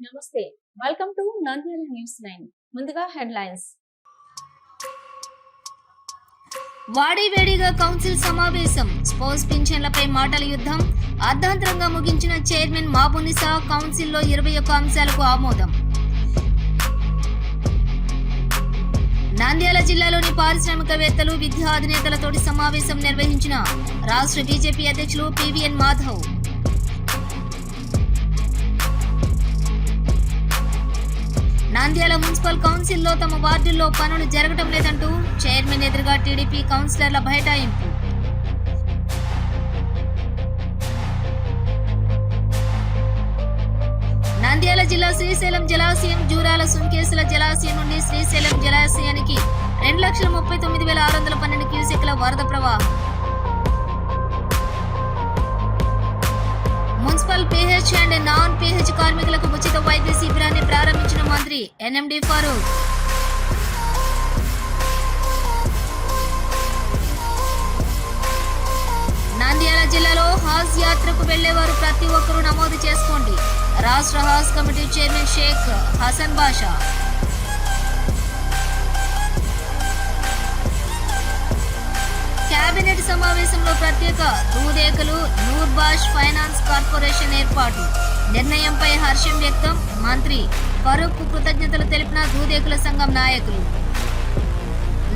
నమస్తే. Welcome to Nandyal news nine ముందుగా headlines వాడివేడిగా కౌన్సిల్ సమావేశం. స్పోర్ట్స్ పింఛన్లపై మాటల యుద్ధం. అర్ధాంతరంగా ముగించిన చైర్మన్ మాబునిసా కౌన్సిల్లో ఇరవై ఒక్క అంశాలకు ఆమోదం. నంద్యాల జిల్లాలోని పారిశ్రామికవేత్తలు విద్యా అధినేతలతోటి సమావేశం నిర్వహించిన రాష్ట్ర బీజేపీ అధ్యక్షులు పివిఎన్ మాధవ్. నంద్యాల మున్సిపల్ కౌన్సిల్లో తమ వార్డుల్లో పనులు జరగటం లేదంటూ చైర్మన్ ఎదురుగా టీడీపీ కౌన్సిలర్ల బైఠాయింపు. నంద్యాల జిల్లా శ్రీశైలం జలాశయం జూరాల సుంకేసుల జలాశయం నుండి శ్రీశైలం జలాశయానికి రెండు లక్షల ముప్పై తొమ్మిది వేల ఆరు వందల పన్నెండు క్యూసెక్ల వరద ప్రవాహం. Municipal PH and non PH కార్మికులకు ఉచిత వైద్య శిబిరాన్ని ప్రారంభించిన మంత్రి ఎన్ఎండి ఫారూక్. నంద్యాల జిల్లాలో హాజ్ యాత్రకు వెళ్ళేవారు ప్రతి ఒక్కరూ నమోదు చేసుకోండి. రాష్ట్ర Haj committee chairman Sheikh Hasan Basha. Cabinet సమావేశంలో ప్రత్యేక రూరేఖలు నూర్బాష్ ఫైనాన్స్ కార్పొరేషన్ ఏర్పాటు. నిర్ణయంపై హర్షం వ్యక్తం మంత్రి. ఫరూక్ కృతజ్ఞతలు తెలిపిన దూదేకుల సంఘం నాయకులు.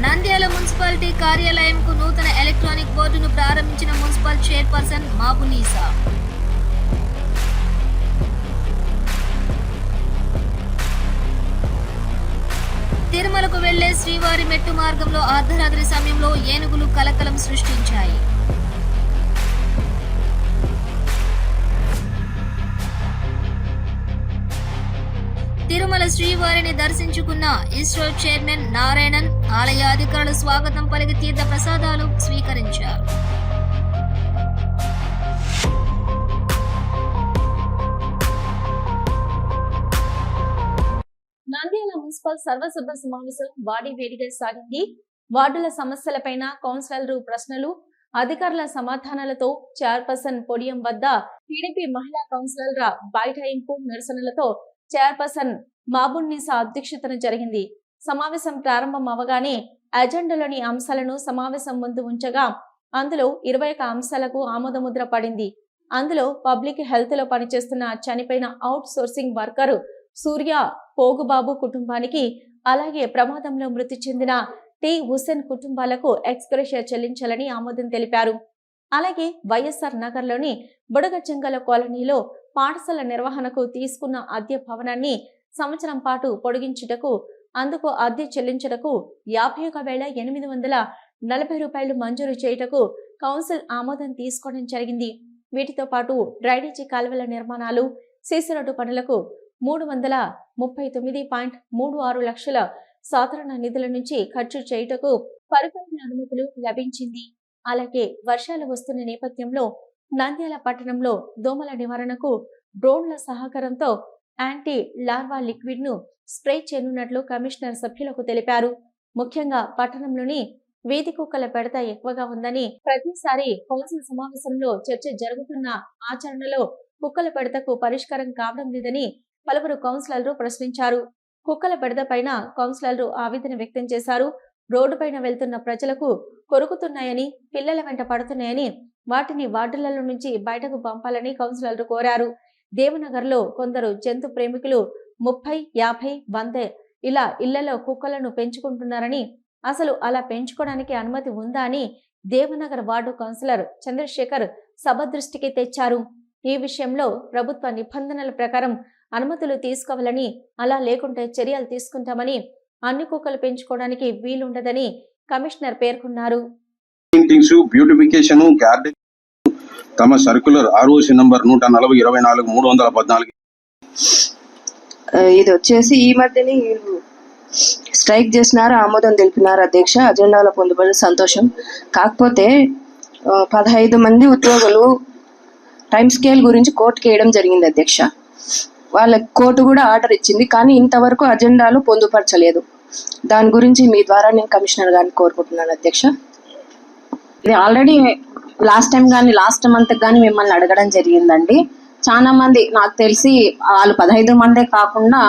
నంద్యాల మున్సిపాలిటీ కార్యాలయంకు నూతన ఎలక్ట్రానిక్ బోర్డును ప్రారంభించిన మున్సిపల్ చైర్పర్సన్ మాబునీసా తిరుమలకు వెళ్ళే శ్రీవారి మెట్టు మార్గంలో అర్ధరాత్రి సమయంలో ఏనుగులు కలకలం సృష్టించాయి. తిరుమల శ్రీవారిని దర్శించుకున్న ఇస్రో చైర్మన్ నారాయణన్ ఆలయ అధికారులు స్వాగతం పలికి తీర్థ ప్రసాదాలు స్వీకరించారు. మున్సిపల్ సర్వసభ్య సమావేశం వాడి వేడిగా సాగింది. వార్డుల సమస్యలపైన కౌన్సిలర్లు ప్రశ్నలు అధికారుల సమాధానాలతో చైర్పర్సన్ పొడియం వద్ద టీడీపీ మహిళా కౌన్సిలర్ల బైఠాయింపు నిరసనలతో చైర్పర్సన్ మాబున్నీసా అధ్యక్షతన జరిగింది. సమావేశం ప్రారంభం అవగానే అజెండాలోని అంశాలను సమావేశం ముందు ఉంచగా అందులో ఇరవై ఒక్క అంశాలకు ఆమోదముద్ర పడింది. అందులో పబ్లిక్ హెల్త్లో పనిచేస్తున్న చనిపోయిన outsourcing worker Surya Pogubabu కుటుంబానికి అలాగే ప్రమాదంలో మృతి చెందిన టి హుసేన్ కుటుంబాలకు ఎక్స్గ్రేషియా చెల్లించాలని ఆమోదం తెలిపారు. అలాగే వైఎస్ఆర్ నగర్లోని బుడగచెంగల కాలనీలో పాఠశాల నిర్వహణకు తీసుకున్న అద్దె భవనాన్ని సంవత్సరం పాటు పొడిగించుటకు అందుకు అద్దె చెల్లించుటకు యాభై ఒక వేల ఎనిమిది వందల నలభై రూపాయలు మంజూరు చేయుటకు కౌన్సిల్ ఆమోదం తీసుకోవడం జరిగింది. వీటితో పాటు డ్రైనేజీ కాలువల నిర్మాణాలు సీసీ రోడ్డు పనులకు మూడు వందల ముప్పై తొమ్మిది పాయింట్ మూడు ఆరు లక్షల సాధారణ నిధుల నుంచి ఖర్చు చేయుటకు పరిపాలన అనుమతులు లభించింది. అలాగే వర్షాలు వస్తున్న నేపథ్యంలో నంద్యాల పట్టణంలో దోమల నివారణకు డ్రోన్ల సహకారంతో యాంటీ లార్వా లిక్విడ్ను స్ప్రే చేయనున్నట్లు కమిషనర్ సభ్యులకు తెలిపారు. ముఖ్యంగా పట్టణంలోని వీధి కుక్కల పెడత ఎక్కువగా ఉందని ప్రతిసారి కౌన్సిల్ సమావేశంలో చర్చ జరుగుతున్న ఆచరణలో కుక్కల పెడతకు పరిష్కారం కావడం లేదని పలువురు కౌన్సిలర్లు ప్రశ్నించారు. కుక్కల బెడద పైన కౌన్సిలర్లు ఆవేదన వ్యక్తం చేశారు. రోడ్డు పైన వెళ్తున్న ప్రజలకు కొరుకుతున్నాయని పిల్లల వెంట పడుతున్నాయని వాటిని వార్డులలో నుంచి బయటకు పంపాలని కౌన్సిలర్లు కోరారు. దేవనగర్లో కొందరు జంతు ప్రేమికులు ముప్పై యాభై వంద ఇలా ఇళ్ళలో కుక్కలను పెంచుకుంటున్నారని అసలు అలా పెంచుకోవడానికి అనుమతి ఉందా అని దేవనగర్ వార్డు కౌన్సిలర్ చంద్రశేఖర్ సభ దృష్టికి తెచ్చారు. ఈ విషయంలో ప్రభుత్వ నిబంధనల ప్రకారం అనుమతులు తీసుకోవాలని అలా లేకుంటే చర్యలు తీసుకుంటామని అన్ని కుక్కలు పెంచుకోవడానికి వీలుండదని కమిషనర్ పేర్కొన్నారు. పెయింటింగ్స్ బ్యూటిఫికేషన్ గార్డెన్ తమ సర్క్యులర్ ఆర్ఓసి నంబర్ నూట నలభై ఇరవై నాలుగు మూడు వందల పద్నాలుగు. ఇది వచ్చేసి ఈ మధ్యనే వీళ్ళు స్ట్రైక్ చేసినారు ఆమోదం తెలిపినారు అధ్యక్ష. అజెండాలో పొందుపడి సంతోషం. కాకపోతే పదహైదు మంది ఉద్యోగులు టైం స్కేల్ గురించి కోర్టుకి వేయడం జరిగింది అధ్యక్ష. వాళ్ళ కోర్టు కూడా ఆర్డర్ ఇచ్చింది కానీ ఇంతవరకు అజెండాలో పొందుపరచలేదు. దాని గురించి మీ ద్వారా నేను కమిషనర్ గారిని కోరుకుంటున్నాను అధ్యక్ష. ఇది ఆల్రెడీ లాస్ట్ టైం కానీ లాస్ట్ మంత్ కానీ మిమ్మల్ని అడగడం జరిగిందండి. చాలా మంది నాకు తెలిసి వాళ్ళు పదహైదు మందే కాకుండా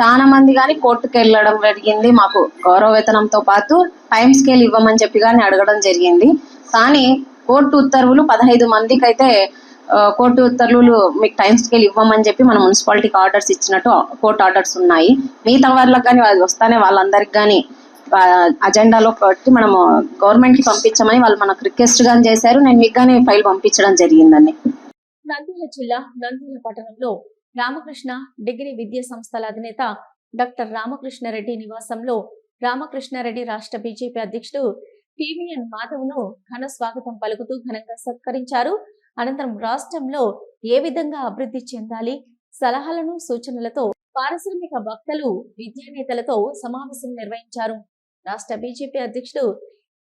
చాలా మంది కానీ కోర్టుకు వెళ్ళడం జరిగింది. మాకు గౌరవ వేతనంతో పాటు టైం స్కేల్ ఇవ్వమని చెప్పి కానీ అడగడం జరిగింది. కానీ కోర్టు ఉత్తర్వులు పదహైదు మందికి అయితే కోర్టు ఉత్తర్వులు మీకు టైం స్కేల్ ఇవ్వమని చెప్పి మన మున్సిపాలిటీకి ఆర్డర్స్ ఇచ్చినట్టు కోర్టు ఆర్డర్స్ ఉన్నాయి. మిగతా వాళ్ళకి కానీ అది వస్తానే వాళ్ళందరికి కానీ అజెండాలో పెట్టి మనము గవర్నమెంట్కి పంపించమని వాళ్ళు మనకు రిక్వెస్ట్గా చేశారు. నేను మీకు కానీ ఫైల్ పంపించడం జరిగిందని నంద్యాల జిల్లా నంద్యాల పట్టణంలో రామకృష్ణ డిగ్రీ విద్యా సంస్థల అధినేత డాక్టర్ రామకృష్ణారెడ్డి నివాసంలో రామకృష్ణారెడ్డి రాష్ట్ర బీజేపీ అధ్యక్షుడు టివిఎన్ మాధవ్ను ఘన స్వాగతం పలుకుతూ ఘనంగా సత్కరించారు. అనంతరం రాష్ట్రంలో ఏ విధంగా అభివృద్ధి చెందాలి? సలహాలను సూచనలతో పారిశ్రామిక వక్తలు విద్యానేతలతో సమావేశం నిర్వహించారు. రాష్ట్ర బీజేపీ అధ్యక్షుడు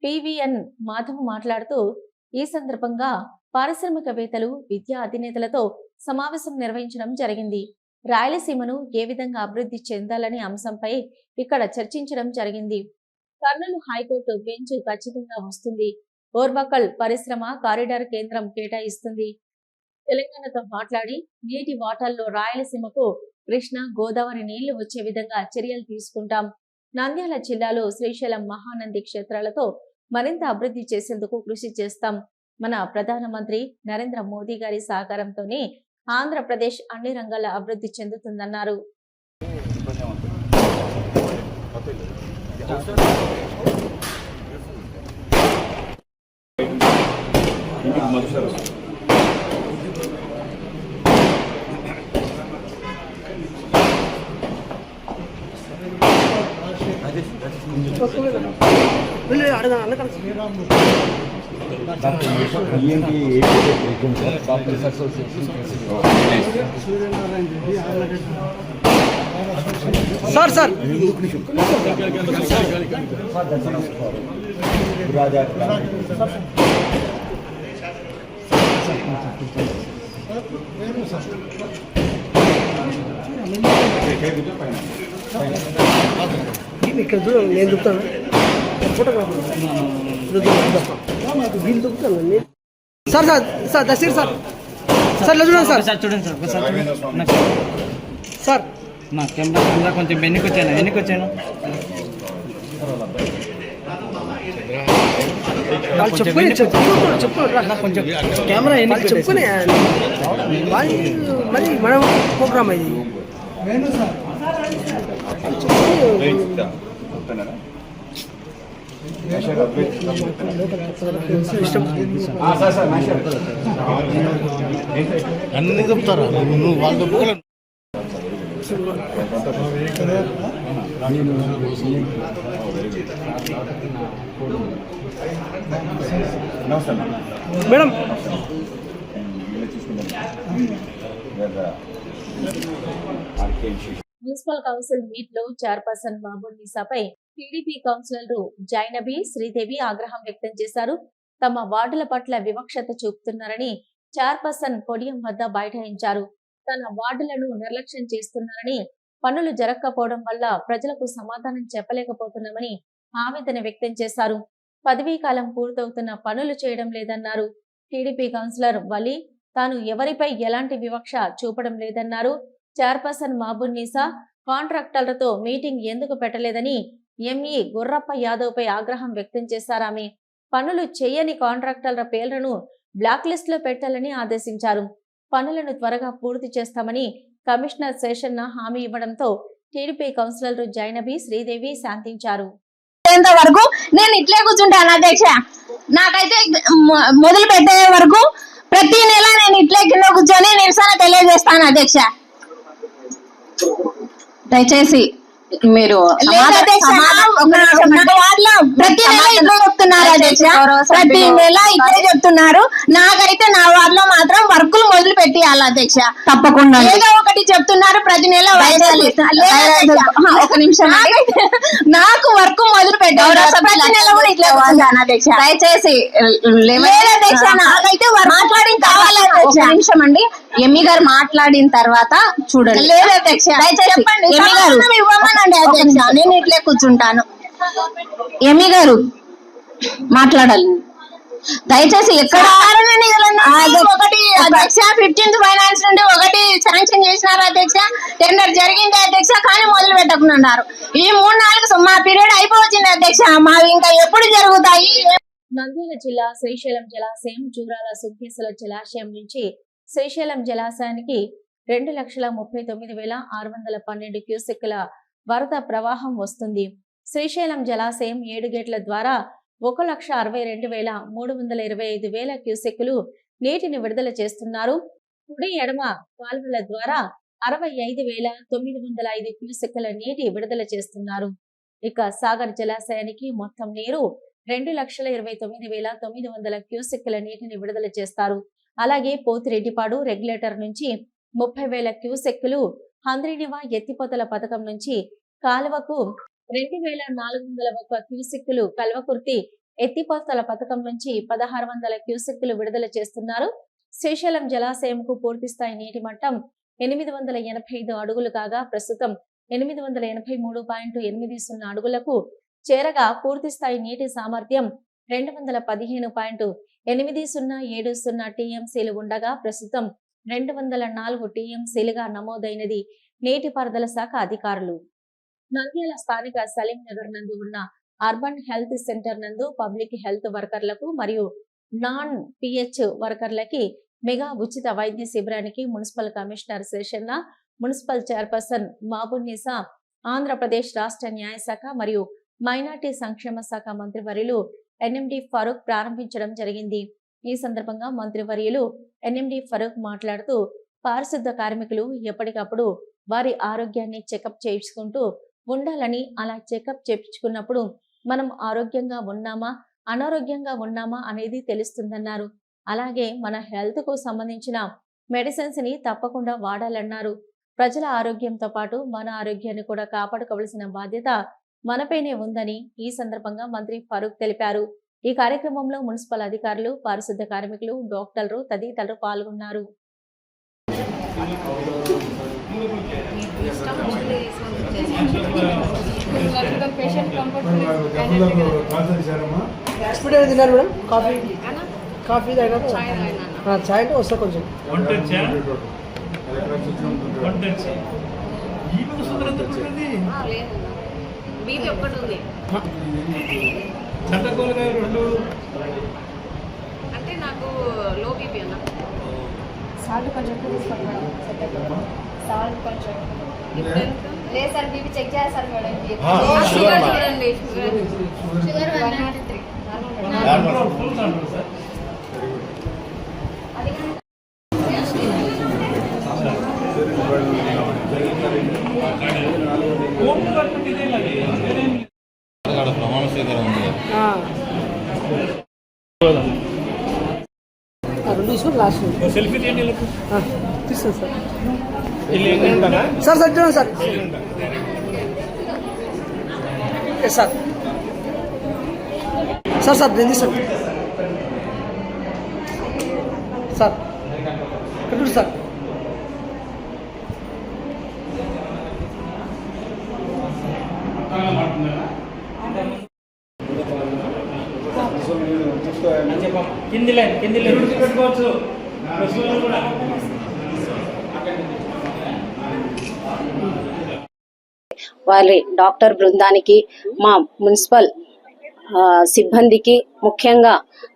పివిఎన్ మాధవ్ మాట్లాడుతూ ఈ సందర్భంగా పారిశ్రామికవేత్తలు విద్యా అధినేతలతో సమావేశం నిర్వహించడం జరిగింది. రాయలసీమను ఏ విధంగా అభివృద్ధి చెందాలనే అంశంపై ఇక్కడ చర్చించడం జరిగింది. కర్నూలు హైకోర్టు బెంచ్ ఖచ్చితంగా వస్తుంది. ఓర్వకల్ పరిశ్రమ కారిడార్ కేంద్రం కేటాయిస్తుంది. తెలంగాణతో మాట్లాడి నీటి వాటాల్లో రాయలసీమకు కృష్ణ గోదావరి నీళ్ళు వచ్చే విధంగా చర్యలు తీసుకుంటాం. నంద్యాల జిల్లాలో శ్రీశైలం మహానంది క్షేత్రాలతో మరింత అభివృద్ధి చేసేందుకు కృషి చేస్తాం. మన ప్రధానమంత్రి నరేంద్ర మోదీ గారి సహకారంతోనే ఆంధ్రప్రదేశ్ అన్ని రంగాల అభివృద్ధి చెందుతుందన్నారు. సార్ సార్ ఇక్కడ చూడండి నేను ఫోటోగ్రాఫర్ వీళ్ళు నేను సార్ సార్ సార్ దసీర్ సార్. సార్ చూడండి సార్. సార్ చూడండి సార్ ఒకసారి సార్. నా కెమెరా కెమెరా కొంచెం వెనక్కి వచ్చాను వెనక్కి వచ్చాను వాళ్ళు చెప్పుకొని చెప్పుకోండి చెప్పుకోండి కొంచెం కెమెరా వెనక్కి చెప్పుకొని వాళ్ళు మరి మన ప్రోగ్రామ్ ఇది. అన్ని చెప్తారా? నువ్వు వాళ్ళు చెప్పుకోలేదు మేడం. మున్సిపల్ కౌన్సిల్ మీట్లో చైర్పర్సన్ బాబుల్ నిసాపై టీడీపీ కౌన్సిలర్ జైనబి శ్రీదేవి ఆగ్రహం వ్యక్తం చేశారు. తమ వార్డుల పట్ల వివక్షత చూపుతున్నారని చైర్పర్సన్ పొడియం వద్ద బైఠాయించారు. తన వార్డులను నిర్లక్ష్యం చేస్తున్నారని పనులు జరగకపోవడం వల్ల ప్రజలకు సమాధానం చెప్పలేకపోతున్నామని ఆవేదన వ్యక్తం చేశారు. పదవీ కాలం పూర్తవుతున్న పనులు చేయడం లేదన్నారు. టీడీపీ కౌన్సిలర్ వలి తాను ఎవరిపై ఎలాంటి వివక్ష చూపడం లేదన్నారు. చైర్పర్సన్ మాబున్నీసా కాంట్రాక్టర్లతో మీటింగ్ ఎందుకు పెట్టలేదని ఎంఈ గుర్రప్ప యాదవ్పై ఆగ్రహం వ్యక్తం చేశారామె పనులు చేయని కాంట్రాక్టర్ల పేర్లను బ్లాక్ లిస్ట్లో పెట్టాలని ఆదేశించారు. పనులను త్వరగా పూర్తి చేస్తామని కమిషనర్ శేషన్న హామీ ఇవ్వడంతో టీడీపీ కౌన్సిలర్ జైనబి శ్రీదేవి శాంతించారు. అయ్యేంత వరకు నేను ఇట్లే కూర్చుంటాను అధ్యక్ష నాకైతే మొదలు పెట్టే వరకు ప్రతి నెల నేను ఇట్లే కింద కూర్చొని నిరసన తెలియజేస్తాను అధ్యక్ష దయచేసి మీరు ప్రతి నెల ఇట్లే చెప్తున్నారు అధ్యక్ష. ప్రతి నెల ఇట్లే చెప్తున్నారు. నాకైతే నా వార్డులో మాత్రం వర్కులు మొదలు పెట్టియాలి అధ్యక్ష. తప్పకుండా. ఏదో ఒకటి చెప్తున్నారు ప్రతి నెల. ఒక నిమిషం నాకు వర్క్ మొదలు పెట్టారు ప్రతి నెల కూడా ఇట్లే అధ్యక్ష. దయచేసి అధ్యక్ష నాకైతే మాట్లాడిన కావాలి నిమిషం అండి. ఎమ్మి గారు మాట్లాడిన తర్వాత చూడండి. లేదు అధ్యక్ష. దయచేసి చెప్పండి ఎమ్మి గారు అధ్యక్ష. నేను ఇట్లే కూర్చుంటాను. ఎమ్మి గారు మాట్లాడాలి. దయచేసి ఎక్కడ ఒకటి అధ్యక్ష ఫిఫ్టీన్త్ ఫైనాన్స్ నుండి ఒక శాంక్షన్ చేసినారు అధ్యక్ష. టెండర్ జరిగింది అధ్యక్ష కానీ మొదలు పెట్టకున్నారు ఈ మూడు నాలుగు మా పీరియడ్ అయిపోవచ్చింది అధ్యక్ష. మావి ఇంకా ఎప్పుడు జరుగుతాయి? నంద్యాల జిల్లా శ్రీశైలం జలాశయం జూరాల సుంకేశ్వర జలాశయం నుంచి శ్రీశైలం జలాశయానికి రెండు లక్షల ముప్పై తొమ్మిది వేల ఆరు వందల పన్నెండు క్యూసెక్కుల వరద ప్రవాహం వస్తుంది. శ్రీశైలం జలాశయం ఏడు గేట్ల ద్వారా ఒక లక్ష అరవై రెండు వేల మూడు వందల ఇరవై ఐదు వేల క్యూసెక్కులు నీటిని విడుదల చేస్తున్నారు. కుడి ఎడమ కాలువల ద్వారా అరవై ఐదు వేల తొమ్మిది వందల ఐదు క్యూసెక్కుల నీటి విడుదల చేస్తున్నారు. ఇక సాగర్ జలాశయానికి మొత్తం నీరు రెండు లక్షల ఇరవై తొమ్మిది వేల తొమ్మిది వందల క్యూసెక్కుల నీటిని విడుదల చేస్తారు. అలాగే పోతిరెడ్డిపాడు రెగ్యులేటర్ నుంచి ముప్పై వేల క్యూసెక్కులు హంద్రీనివా ఎత్తిపోతల పథకం నుంచి కాలువకు రెండు వేల నాలుగు వందల ఒక్క క్యూసెక్కులు కల్వకుర్తి ఎత్తిపోతల పథకం నుంచి పదహారు వందల క్యూసెక్కులు విడుదల చేస్తున్నారు. శ్రీశైలం జలాశయంకు పూర్తి స్థాయి నీటి మట్టం ఎనిమిది వందల ఎనభై ఐదు అడుగులు కాగా ప్రస్తుతం ఎనిమిది వందల ఎనభై మూడు పాయింట్ ఎనిమిది సున్నా అడుగులకు చేరగా పూర్తి స్థాయి నీటి సామర్థ్యం రెండు వందల పదిహేను పాయింట్ ఎనిమిది సున్నా ఏడు సున్నా టీఎంసీలు ఉండగా ప్రస్తుతం రెండు వందల నాలుగు టీఎంసీలుగా నమోదైనది నీటిపారుదల శాఖ అధికారులు. నంద్యాల స్థానిక సలీం నగర్ నందు ఉన్న అర్బన్ హెల్త్ సెంటర్ నందు పబ్లిక్ హెల్త్ వర్కర్లకు మరియు నాన్ పిహెచ్ వర్కర్లకి మెగా ఉచిత వైద్య శిబిరానికి municipal commissioner Seshanna municipal chairperson Mabunnisa Andhra Pradesh రాష్ట్ర న్యాయశాఖ మరియు మైనార్టీ సంక్షేమ శాఖ మంత్రివర్యులు ఎన్ఎండి ఫరూక్ ప్రారంభించడం జరిగింది. ఈ సందర్భంగా మంత్రి వర్యులు ఎన్ఎండి ఫరూక్ మాట్లాడుతూ పారిశుద్ధ కార్మికులు ఎప్పటికప్పుడు వారి ఆరోగ్యాన్ని చెకప్ చేయించుకుంటూ ఉండాలని అలా చెకప్ చేయించుకున్నప్పుడు మనం ఆరోగ్యంగా ఉన్నామా అనారోగ్యంగా ఉన్నామా అనేది తెలుస్తుందన్నారు. అలాగే మన హెల్త్కు సంబంధించిన మెడిసిన్స్ని తప్పకుండా వాడాలన్నారు. ప్రజల ఆరోగ్యంతో పాటు మన ఆరోగ్యాన్ని కూడా కాపాడుకోవలసిన బాధ్యత మనపైనే ఉందని ఈ సందర్భంగా మంత్రి ఫరూక్ తెలిపారు. ఈ కార్యక్రమంలో మున్సిపల్ అధికారులు పారిశుద్ధ కార్మికులు డాక్టర్లు తదితరులు పాల్గొన్నారు. ఎక్స్పీరియన్స్ తిన్నారు మేడం? కాఫీ? కాఫీ తాగినారు చాయ్ అంటే వస్తా కొంచెం అంటే నాకు లో బీపీ అన్న. సాల్ట్ కొంచెం ఎక్కువ తీసుకోండి మేడం. అయిపోతుంది సాల్ట్ కొంచెం. లేదు సార్ బీపీ చెక్ చేస్తారు మేడం. షుగర్ చూడండి షుగర్ వన్ నాట్ త్రీ. ప్రమాణ లాస్ట్ తీస్తాను సార్. సార్ సార్ చూడండి sir. Yes sir. Sir sir నేను తీస్తాను సార్. చూడు సార్. కింది లైన్ కింది లైన్ పెట్టుకోవచ్చు కూడా వారి డాక్టర్ బృందానికి మా మున్సిపల్ సిబ్బందికి ముఖ్యంగా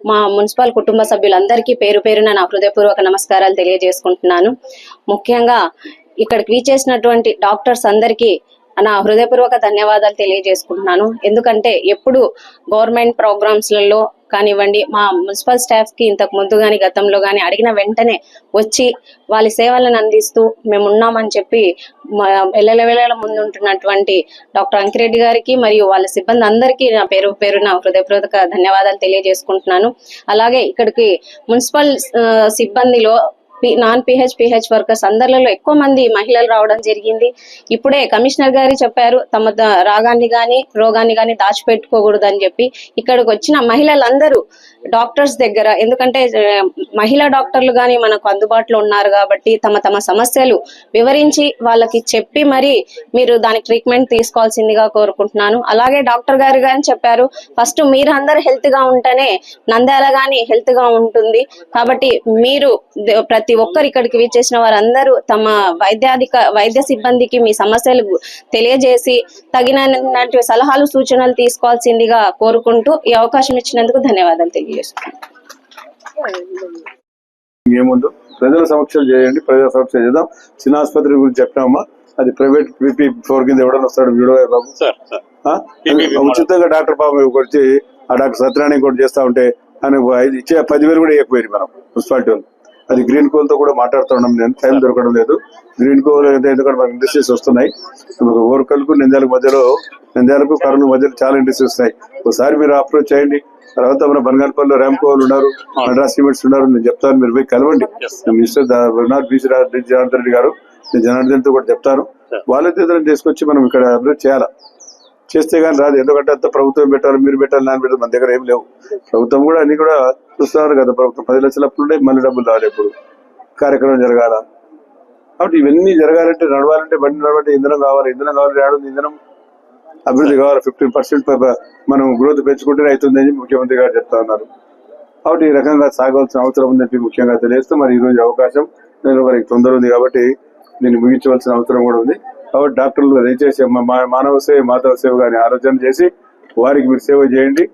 మా మున్సిపల్ కుటుంబ సభ్యులందరికీ పేరు పేరున నా హృదయపూర్వక నమస్కారాలు తెలియజేసుకుంటున్నాను. ముఖ్యంగా ఇక్కడికి వీచేసినటువంటి డాక్టర్స్ అందరికీ నా హృదయపూర్వక ధన్యవాదాలు తెలియజేసుకుంటున్నాను. ఎందుకంటే ఎప్పుడు గవర్నమెంట్ ప్రోగ్రామ్స్లలో కానివ్వండి మా మున్సిపల్ స్టాఫ్కి ఇంతకు ముందు కానీ గతంలో కానీ అడిగిన వెంటనే వచ్చి వాళ్ళ సేవలను అందిస్తూ మేము ఉన్నామని చెప్పి వెళ్ళల వెళ్ళల ముందు ఉంటున్నటువంటి డాక్టర్ అంకిరెడ్డి గారికి మరియు వాళ్ళ సిబ్బంది అందరికీ నా పేరు పేరు నా హృదయపూర్వక ధన్యవాదాలు తెలియజేసుకుంటున్నాను. అలాగే ఇక్కడికి మున్సిపల్ సిబ్బందిలో నాన్ పిహెచ్ పిహెచ్ వర్కర్స్ అందరిలో ఎక్కువ మంది మహిళలు రావడం జరిగింది. ఇప్పుడే కమిషనర్ గారు చెప్పారు తమ రాగాన్ని గాని రోగాన్ని కానీ దాచిపెట్టుకోకూడదు అని చెప్పి. ఇక్కడికి వచ్చిన మహిళలందరూ డాక్టర్స్ దగ్గర ఎందుకంటే మహిళా డాక్టర్లు కానీ మనకు అందుబాటులో ఉన్నారు కాబట్టి తమ తమ సమస్యలు వివరించి వాళ్ళకి చెప్పి మరి మీరు దానికి ట్రీట్మెంట్ తీసుకోవాల్సిందిగా కోరుకుంటున్నాను. అలాగే డాక్టర్ గారు గాని చెప్పారు ఫస్ట్ మీరు అందరు హెల్త్గా ఉంటేనే నంద్యాల గాని హెల్త్గా ఉంటుంది. కాబట్టి మీరు ప్రతి ఒక్కరు ఇక్కడికి విచ్చేసిన వారందరూ తమ వైద్యాధిక వైద్య సిబ్బందికి మీ సమస్యలు తెలియజేసి తగినటువంటి సలహాలు సూచనలు తీసుకోవాల్సిందిగా కోరుకుంటూ ఈ అవకాశం ఇచ్చినందుకు ధన్యవాదాలు తెలియజేస్తున్నాను. ఏముందో ప్రజల సమక్షలు చేయండి ప్రజల సమక్షలు చేద్దాం. చిన్న ఆసుపత్రి గురించి చెప్పినామా అది ప్రైవేట్ పీపీ ఫోర్ కింద ఎవడన్నా వస్తాడు? వీడో బాబు? ఆ? ఉచితంగా డాక్టర్ బాబు వచ్చి ఆ డాక్టర్ సత్యనారాయణ కూడా చేస్తా ఉంటే ఆయన ఇచ్చే పదివేలు కూడా ఇవ్వకపోయింది మనం మున్సిపాలిటీ వాళ్ళు. అది గ్రీన్ కోల్తో కూడా మాట్లాడుతున్నాం నేను టైం దొరకడం లేదు. గ్రీన్ కోల్ ఎందుకంటే మనకి ఇండస్ట్రీస్ వస్తున్నాయి. ఓర్కల్కు నింద్యాలకు మధ్యలో నింద్యాలకు కర్నూలు మధ్యలో చాలా ఇండస్ట్రీస్ వస్తున్నాయి. ఒకసారి మీరు అప్రోచ్ చేయండి. తర్వాత మన బనగానపల్లిలో ర్యాంకోలు ఉన్నారు మద్రాస్ సిమెంట్స్ ఉన్నారు. నేను చెప్తాను మీరు పోయి కలవండి. మినిస్టర్ బీసీ జనార్దన్ రెడ్డి గారు నేను జనార్దన్తో కూడా చెప్తాను. వాళ్ళ తీసుకొచ్చి మనం ఇక్కడ అభివృద్ధి చేయాలి? చేస్తే కానీ రాదు. ఎందుకంటే అంత ప్రభుత్వం పెట్టాలి మీరు పెట్టాలి నాన్న పెట్టాలి మన దగ్గర ఏం లేవు. ప్రభుత్వం కూడా అన్ని కూడా చూస్తున్నారు కదా ప్రభుత్వం. పది లక్షల అప్పుడు మళ్ళీ డబ్బులు రావాలి ఇప్పుడు కార్యక్రమం జరగాల? కాబట్టి ఇవన్నీ జరగాలంటే నడవాలంటే బండి నడవాలంటే ఇంధనం కావాలి. ఇంధనం కావాలి రావడం ఇంధనం అభివృద్ధి కావాలి. ఫిఫ్టీన్ పర్సెంట్ మనం గ్రోత్ పెంచుకుంటే అవుతుందని ముఖ్యమంత్రి గారు చెప్తా ఉన్నారు. కాబట్టి ఈ రకంగా సాగవలసిన అవసరం ఉందని చెప్పి ముఖ్యంగా తెలియజేస్తూ మరి ఈ అవకాశం నేను వారికి తొందర ఉంది కాబట్టి దీన్ని ముగించవలసిన అవసరం కూడా ఉంది. కాబట్టి డాక్టర్లు దయచేసి మానవ సేవ మాధవ సేవ గారిని ఆలోచన చేసి వారికి మీరు సేవ చేయండి.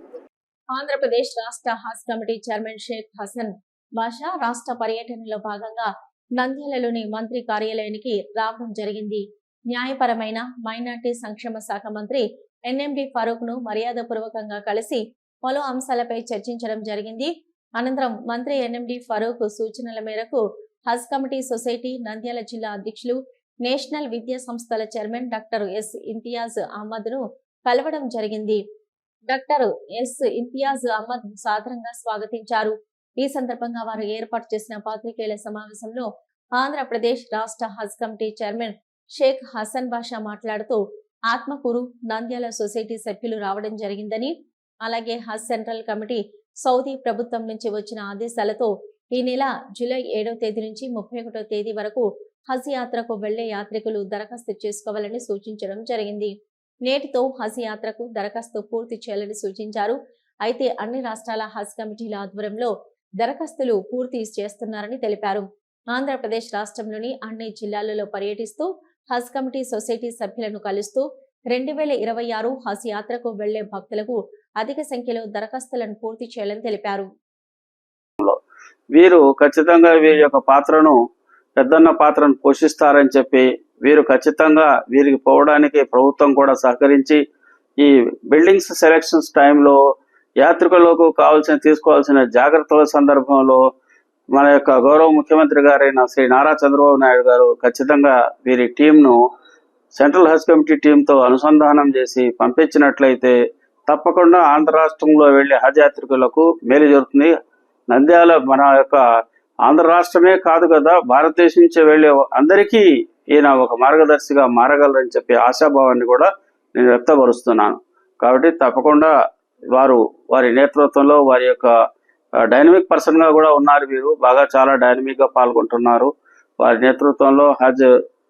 ఆంధ్రప్రదేశ్ రాష్ట్ర హజ్ కమిటీ చైర్మన్ షేక్ హసన్ బాషా రాష్ట్ర పర్యటనలో భాగంగా నంద్యాలలోని మంత్రి కార్యాలయానికి రావడం జరిగింది. న్యాయపరమైన మైనార్టీ సంక్షేమ శాఖ మంత్రి ఎన్ఎండి ఫరూక్ను మర్యాదపూర్వకంగా కలిసి పలు అంశాలపై చర్చించడం జరిగింది. అనంతరం మంత్రి ఎన్ఎండి ఫరూక్ సూచనల మేరకు హజ్ కమిటీ సొసైటీ నంద్యాల జిల్లా అధ్యక్షులు నేషనల్ విద్యా సంస్థల చైర్మన్ డాక్టర్ ఎస్ ఇంతియాజ్ అహ్మద్ను కలవడం జరిగింది. డాక్టర్ ఎస్ ఇంతియాజ్ అహ్మద్ సాదరంగా స్వాగతించారు. ఈ సందర్భంగా వారు ఏర్పాటు చేసిన పాత్రికేయుల సమావేశంలో ఆంధ్రప్రదేశ్ రాష్ట్ర హజ్ కమిటీ చైర్మన్ షేక్ హసన్ బాషా మాట్లాడుతూ ఆత్మకూరు నంద్యాల సొసైటీ సభ్యులు రావడం జరిగిందని అలాగే హజ్ సెంట్రల్ కమిటీ సౌదీ ప్రభుత్వం నుంచి వచ్చిన ఆదేశాలతో ఈ నెల జూలై ఏడవ తేదీ నుంచి ముప్పై ఒకటో తేదీ వరకు హజ్ యాత్రకు వెళ్ళే యాత్రికులు దరఖాస్తు చేసుకోవాలని సూచించడం జరిగింది. నేటితో హజ్ యాత్రకు దరఖాస్తు పూర్తి చేయాలని సూచించారు. అయితే అన్ని రాష్ట్రాల హజ్ కమిటీల ఆధ్వర్యంలో దరఖాస్తులు పూర్తి చేస్తున్నారని తెలిపారు. ఆంధ్రప్రదేశ్ రాష్ట్రంలోని అన్ని జిల్లాలలో పర్యటిస్తూ హజ్ కమిటీ సొసైటీ సభ్యులను కలుస్తూ రెండు వేల ఇరవై ఆరు హజ్ యాత్రకు వెళ్ళే భక్తులకు అధిక సంఖ్యలో దరఖాస్తులను పూర్తి చేయాలని తెలిపారు. వీరు ఖచ్చితంగా వీరి యొక్క పాత్రను పెద్దన్న పాత్రను పోషిస్తారని చెప్పి వీరు ఖచ్చితంగా వీరికి పోవడానికి ప్రభుత్వం కూడా సహకరించి ఈ బిల్డింగ్స్ సెలక్షన్స్ టైంలో యాత్రికులకు కావాల్సిన తీసుకోవాల్సిన జాగ్రత్తల సందర్భంలో మన యొక్క గౌరవ ముఖ్యమంత్రి గారైన శ్రీ నారా చంద్రబాబు నాయుడు గారు ఖచ్చితంగా వీరి టీంను సెంట్రల్ హజ్ కమిటీ టీంతో అనుసంధానం చేసి పంపించినట్లయితే తప్పకుండా ఆంధ్ర రాష్ట్రంలో వెళ్ళే హజ్ యాత్రికులకు మేలు జరుగుతుంది. నంద్యాల మన యొక్క ఆంధ్ర రాష్ట్రమే కాదు కదా భారతదేశం నుంచి వెళ్ళే అందరికీ ఈయన ఒక మార్గదర్శిగా మారగలరని చెప్పే ఆశాభావాన్ని కూడా నేను వ్యక్తపరుస్తున్నాను. కాబట్టి తప్పకుండా వారు వారి నేతృత్వంలో వారి యొక్క డైనమిక్ పర్సన్గా కూడా ఉన్నారు వీరు. బాగా చాలా డైనమిక్గా పాల్గొంటున్నారు. వారి నేతృత్వంలో హజ్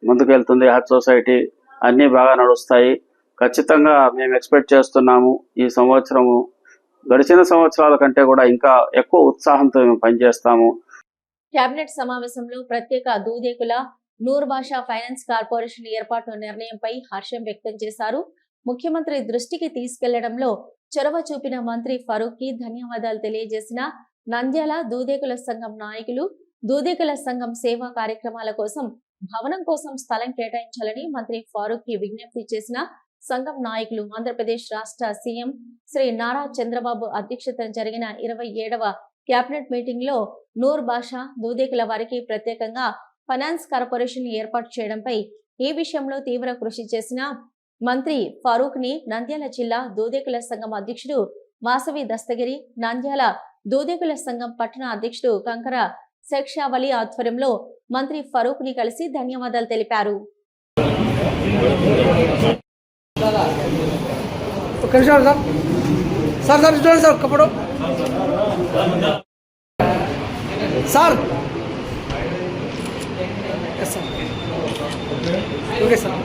ముందుకెళ్తుంది హజ్ సొసైటీ. అన్ని బాగా నడుస్తాయి. ఖచ్చితంగా మేము ఎక్స్పెక్ట్ చేస్తున్నాము ఈ సంవత్సరము గడిచిన సంవత్సరాల కంటే కూడా ఇంకా ఎక్కువ ఉత్సాహంతో మేము పనిచేస్తాము. కేబినెట్ సమావేశంలో ప్రత్యేక దూదేకుల నూర్ భాషా ఫైనాన్స్ కార్పొరేషన్ ఏర్పాటు నిర్ణయంపై హర్షం వ్యక్తం చేశారు. ముఖ్యమంత్రి దృష్టికి తీసుకెళ్ళడంలో చొరవ చూపిన మంత్రి ఫరూక్కి ధన్యవాదాలు తెలియజేసిన నంద్యాల దూదేకుల సంఘం నాయకులు దూదేకుల సంఘం సేవా కార్యక్రమాల కోసం భవనం కోసం స్థలం కేటాయించాలని మంత్రి ఫారూక్కి విజ్ఞప్తి చేసిన సంఘం నాయకులు ఆంధ్రప్రదేశ్ రాష్ట్ర సీఎం శ్రీ నారా చంద్రబాబు అధ్యక్షతన జరిగిన ఇరవై ఏడవ కేబినెట్ మీటింగ్లో నూర్ బాషా దూదేకుల వారికి ప్రత్యేకంగా ఫైనాన్స్ కార్పొరేషన్ ఏర్పాటు చేయడంపై ఈ విషయంలో తీవ్ర కృషి చేసిన మంత్రి ఫారూక్ని నంద్యాల జిల్లా దూదేకుల సంఘం అధ్యక్షుడు వాసవి దస్తగిరి నంద్యాల దూదేకుల సంఘం పట్టణ అధ్యక్షుడు కంకర శేక్షావళి ఆధ్వర్యంలో మంత్రి ఫరూక్ని కలిసి ధన్యవాదాలు తెలిపారు. సార్ సార్ సార్ సార్ కప్పుడు సార్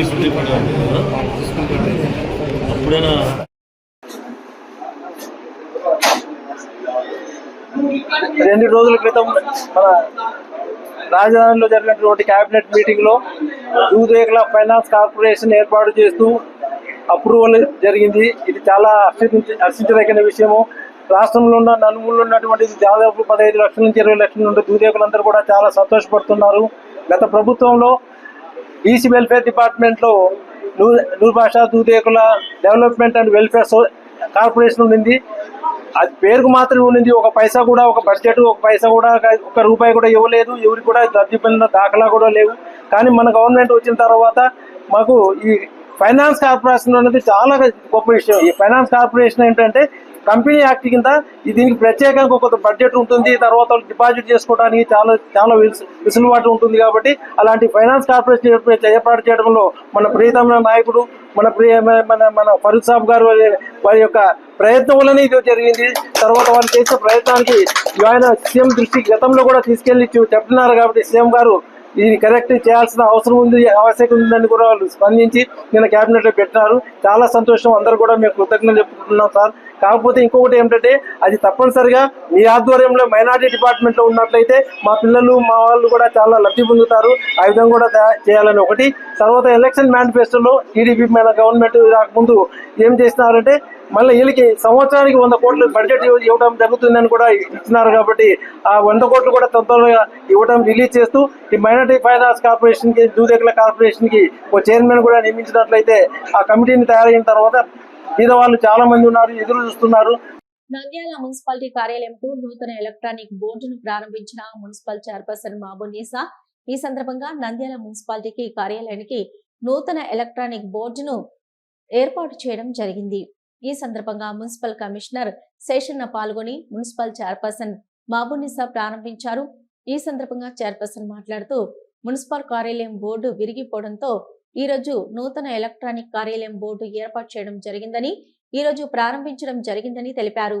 ఎస్ ఎప్పుడైనా రెండు రోజుల క్రితం మన రాజధానిలో జరిగినటువంటి కేబినెట్ మీటింగ్లో దూదేకల ఫైనాన్స్ కార్పొరేషన్ ఏర్పాటు చేస్తూ అప్రూవల్ జరిగింది. ఇది చాలా హర్షించదగిన విషయము. రాష్ట్రంలో ఉన్న నలుమూలలో ఉన్నటువంటి దాదాపు పదహైదు లక్షల నుంచి ఇరవై లక్షల నుండి దూదేకులందరూ కూడా చాలా సంతోషపడుతున్నారు. గత ప్రభుత్వంలో ఈసీ వెల్ఫేర్ డిపార్ట్మెంట్లో లో Noor Basha Dudekula development and welfare corporation ఉండింది అది పేరుకు మాత్రమే ఉండింది ఒక పైసా కూడా ఒక బడ్జెట్ ఒక పైసా కూడా ఒక రూపాయి కూడా ఇవ్వలేదు. ఎవరికి కూడా రద్దు దాఖలా కూడా లేవు. కానీ మన గవర్నమెంట్ వచ్చిన తర్వాత మాకు ఈ ఫైనాన్స్ కార్పొరేషన్ అనేది చాలా గొప్ప విషయం. ఈ ఫైనాన్స్ కార్పొరేషన్ ఏంటంటే కంపెనీ యాక్ట్ కింద దీనికి ప్రత్యేకంగా ఒక బడ్జెట్ ఉంటుంది తర్వాత వాళ్ళు డిపాజిట్ చేసుకోవడానికి చాలా చాలా విసులుబాటు వెసులుబాటు ఉంటుంది కాబట్టి అలాంటి ఫైనాన్స్ కార్పొరేషన్ ఏర్పాటు చేయడంలో మన ప్రియతమ నాయకుడు మన ప్రియ మన మన ఫరూక్ సాబ్ గారు వారి- యొక్క ప్రయత్నం వల్లనే ఇది జరిగింది. తర్వాత వాళ్ళు చేసే ప్రయత్నానికి ఆయన సీఎం దృష్టికి గతంలో కూడా తీసుకెళ్ళి చూ- చెప్తున్నారు కాబట్టి సీఎం గారు ఇది కరెక్ట్ చేయాల్సిన అవసరం ఉంది ఆవశ్యకత ఉందని కూడా వాళ్ళు స్పందించి నిన్న క్యాబినెట్లో లో పెట్టినారు. చాలా సంతోషం. అందరూ కూడా మేము కృతజ్ఞతలు చెప్పుకుంటున్నాం సార్. కాకపోతే ఇంకొకటి ఏమిటంటే అది తప్పనిసరిగా మీ ఆధ్వర్యంలో మైనార్టీ డిపార్ట్మెంట్లో ఉన్నట్లయితే మా పిల్లలు మా వాళ్ళు కూడా చాలా లబ్ధి పొందుతారు. ఆ విధంగా కూడా చేయాలని ఒకటి. తర్వాత ఎలక్షన్ మేనిఫెస్టోలో టీడీపీ మన గవర్నమెంట్ రాకముందు ఏం చేస్తున్నారంటే మళ్ళీ వీళ్ళకి సంవత్సరానికి వంద కోట్లు బడ్జెట్ ఇవ్వడం జరుగుతుందని కూడా ఇచ్చినారు కాబట్టి ఆ వంద కోట్లు కూడా తొందరగా ఇవ్వడం రిలీజ్ చేస్తూ ఈ మైనార్టీ ఫైనాన్స్ కార్పొరేషన్కి దూదేకుల కార్పొరేషన్కి ఒక చైర్మన్ కూడా నియమించినట్లయితే ఆ కమిటీని తయారైన తర్వాత మీద వాళ్ళు చాలా మంది ఉన్నారు ఎదురు చూస్తున్నారు. నంద్యాల మున్సిపాలిటీ కార్యాలయంకు నూతన ఎలక్ట్రానిక్ బోర్డును ప్రారంభించిన మున్సిపల్ చైర్పర్సన్ మాబోనీసా ఈ సందర్భంగా నంద్యాల మున్సిపాలిటీకి కార్యాలయానికి నూతన ఎలక్ట్రానిక్ బోర్డును ఏర్పాటు చేయడం జరిగింది. ఈ సందర్భంగా మున్సిపల్ కమిషనర్ శేషన్న పాల్గొని మున్సిపల్ చైర్పర్సన్ మాబునిసా ప్రారంభించారు. ఈ సందర్భంగా చైర్పర్సన్ మాట్లాడుతూ మున్సిపల్ కార్యాలయం బోర్డు విరిగిపోవడంతో ఈ రోజు నూతన ఎలక్ట్రానిక్ కార్యాలయం బోర్డు ఏర్పాటు చేయడం జరిగిందని ఈ రోజు ప్రారంభించడం జరిగిందని తెలిపారు.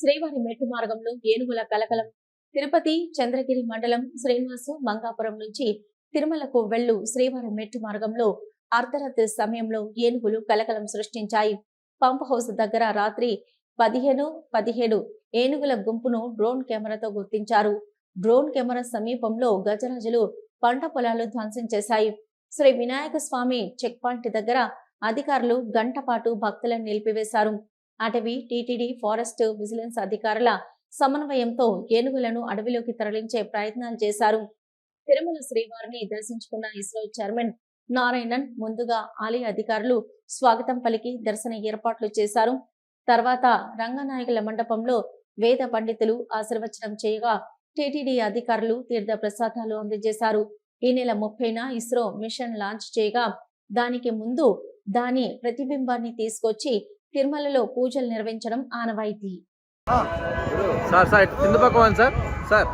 శ్రీవారి మెట్టు మార్గంలో ఏనుగుల కలకలం. తిరుపతి చంద్రగిరి మండలం శ్రీనివాసు మంగాపురం నుంచి తిరుమలకు వెళ్ళు శ్రీవారి మెట్టు మార్గంలో అర్ధరాత్రి సమయంలో ఏనుగులు కలకలం సృష్టించాయి. పంప్ హౌస్ దగ్గర రాత్రి పదిహేను పదిహేడు ఏనుగుల గుంపును డ్రోన్ కెమెరాతో గుర్తించారు. డ్రోన్ కెమెరా సమీపంలో గజరాజులు పంట పొలాలు ధ్వంసం చేశాయి. శ్రీ వినాయక స్వామి చెక్ పాయింట్ దగ్గర అధికారులు గంట పాటు భక్తులను నిలిపివేశారు. అటవీ టీటీడీ ఫారెస్ట్ విజిలెన్స్ అధికారుల సమన్వయంతో ఏనుగులను అడవిలోకి తరలించే ప్రయత్నాలు చేశారు. తిరుమల శ్రీవారిని దర్శించుకున్న ఇస్రో చైర్మన్ నారాయణన్ ముందుగా ఆలయ అధికారులు స్వాగతం పలికి దర్శన ఏర్పాట్లు చేశారు. తర్వాత రంగనాయకుల మండపంలో వేద పండితులు ఆశీర్వచనం చేయగా టీటీడీ అధికారులు తీర్థ ప్రసాదాలు అందజేశారు. ఈ నెల ముప్పైన ఇస్రో మిషన్ లాంచ్ చేయగా దానికి ముందు దాని ప్రతిబింబాన్ని తీసుకొచ్చి తిరుమలలో పూజలు నిర్వహించడం ఆనవాయితీ. సార్ సార్ ఇటు కింద పక్క సార్. సార్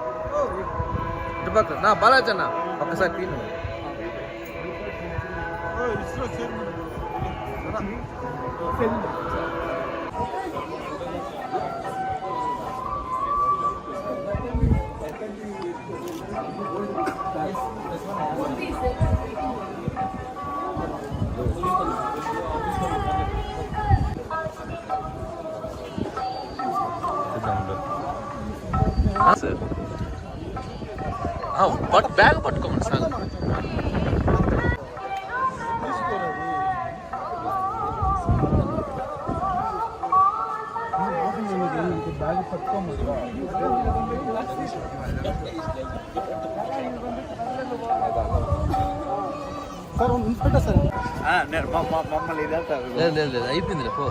ఇటు పక్క నా బాలాజీ అన్న ఒక్కసారి తీను సార్ పట్టు బ్యాగ్ పట్టుకోమని సార్ లేదు లేదు లేదు అయిపోయింది పో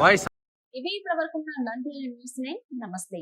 వాయిస్ ఇవి ఇప్పటి వరకు నంది న్యూస్ నమస్తే.